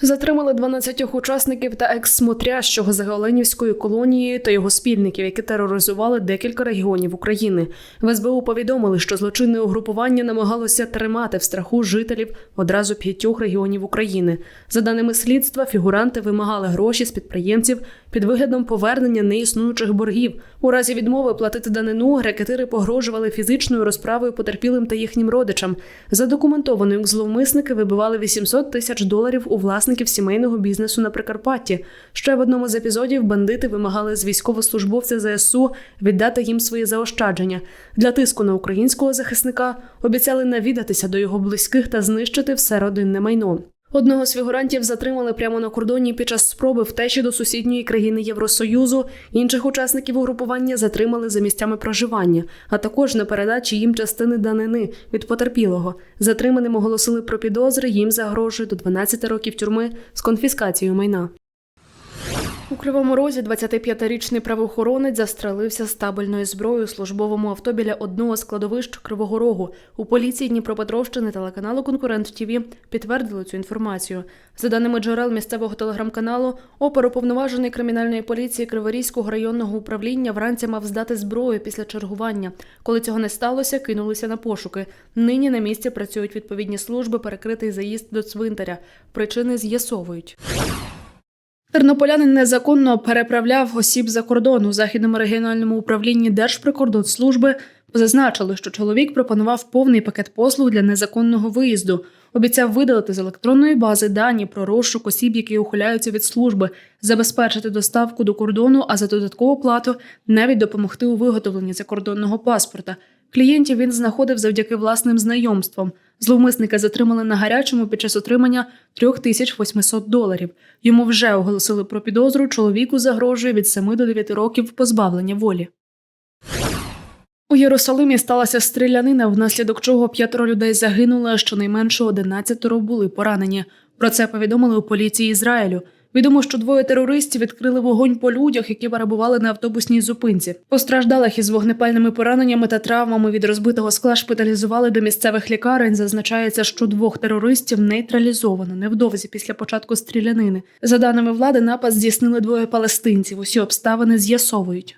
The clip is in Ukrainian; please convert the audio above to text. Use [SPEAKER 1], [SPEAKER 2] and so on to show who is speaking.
[SPEAKER 1] Затримали 12 учасників та екс-смотрящого Загаоленівської колонії та його спільників, які тероризували декілька регіонів України. В СБУ повідомили, що злочинне угрупування намагалося тримати в страху жителів одразу п'ятьох регіонів України. За даними слідства, фігуранти вимагали гроші з підприємців під виглядом повернення неіснуючих боргів. У разі відмови платити данину рекетири погрожували фізичною розправою потерпілим та їхнім родичам. Задокументовано, як зловмисники вибивали 800 тисяч доларів у власників сімейного бізнесу на Прикарпатті. Ще в одному з епізодів бандити вимагали з військовослужбовця ЗСУ віддати їм свої заощадження. Для тиску на українського захисника обіцяли навідатися до його близьких та знищити все родинне майно. Одного з фігурантів затримали прямо на кордоні під час спроби втечі до сусідньої країни Євросоюзу. Інших учасників угрупування затримали за місцями проживання, а також на передачі їм частини данини від потерпілого. Затриманим оголосили про підозри. Їм загрожує до 12 років тюрми з конфіскацією майна. У Кривому Розі 25-річний правоохоронець застрелився з табельною зброєю службовому авто біля одного з кладовищ Кривого Рогу. У поліції Дніпропетровщини телеканалу Конкурент ТІВІ підтвердили цю інформацію. За даними джерел місцевого телеграм-каналу, оперуповноважений кримінальної поліції Криворізького районного управління вранці мав здати зброю після чергування. Коли цього не сталося, кинулися на пошуки. Нині на місці працюють відповідні служби, перекритий заїзд до цвинтаря. Причини з'ясовують. Тернополянин незаконно переправляв осіб за кордон у західному регіональному управлінні Держприкордонслужби. Зазначили, що чоловік пропонував повний пакет послуг для незаконного виїзду. Обіцяв видалити з електронної бази дані про розшук осіб, які ухиляються від служби, забезпечити доставку до кордону, а за додаткову плату навіть допомогти у виготовленні закордонного паспорта. Клієнтів він знаходив завдяки власним знайомствам. Зловмисника затримали на гарячому під час отримання 3800 доларів. Йому вже оголосили про підозру. Чоловіку загрожує від 7 до 9 років позбавлення волі. У Єрусалимі сталася стрілянина, внаслідок чого п'ятеро людей загинули, а щонайменше 11 були поранені. Про це повідомили у поліції Ізраїлю. Відомо, що двоє терористів відкрили вогонь по людях, які перебували на автобусній зупинці. Постраждалих із вогнепальними пораненнями та травмами від розбитого скла шпиталізували до місцевих лікарень. Зазначається, що двох терористів нейтралізовано невдовзі після початку стрілянини. За даними влади, напад здійснили двоє палестинців. Усі обставини з'ясовують.